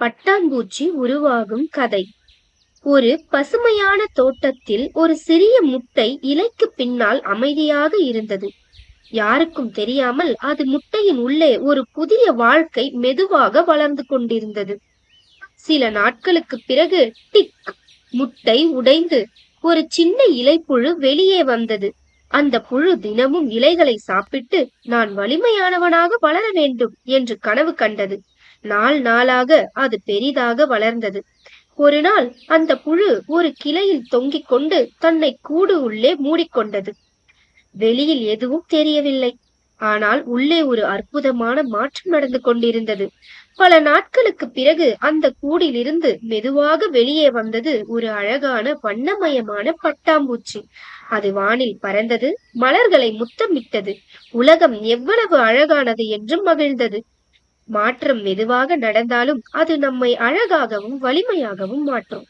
பட்டாம்பூச்சி உருவாகும் கதை. ஒரு பசுமையான தோட்டத்தில் ஒரு சிறிய முட்டை இலைக்கு பின்னால் அமைதியாக இருந்தது. யாருக்கும் தெரியாமல் அது முட்டையின் உள்ளே ஒரு புதிய வாழ்க்கை மெதுவாக வளர்ந்து கொண்டிருந்தது. சில நாட்களுக்கு பிறகு டிக் முட்டை உடைந்து ஒரு சின்ன இலைப்புழு வெளியே வந்தது. அந்த புழு தினமும் இலைகளை சாப்பிட்டு நான் வலிமையானவனாக வளர வேண்டும் என்று கனவு கண்டது. நாள் நாளாக அது பெரிதாக வளர்ந்தது. ஒரு நாள் அந்த புழு ஒரு கிளையில் தொங்கிக் கொண்டு தன்னை கூடு உள்ளே மூடிக்கொண்டது. வெளியில் எதுவும் தெரியவில்லை. ஆனால் உள்ளே ஒரு அற்புதமான மாற்றம் நடந்து கொண்டிருந்தது. பல நாட்களுக்கு பிறகு அந்த கூடிலிருந்து மெதுவாக வெளியே வந்தது ஒரு அழகான வண்ணமயமான பட்டாம்பூச்சி. அது வானில் பறந்தது மலர்களை முத்தமிட்டது. உலகம் எவ்வளவு அழகானது என்றும் மகிழ்ந்தது. மாற்றம் மெதுவாக நடந்தாலும் அது நம்மை அழகாகவும் வலிமையாகவும் மாற்றும்.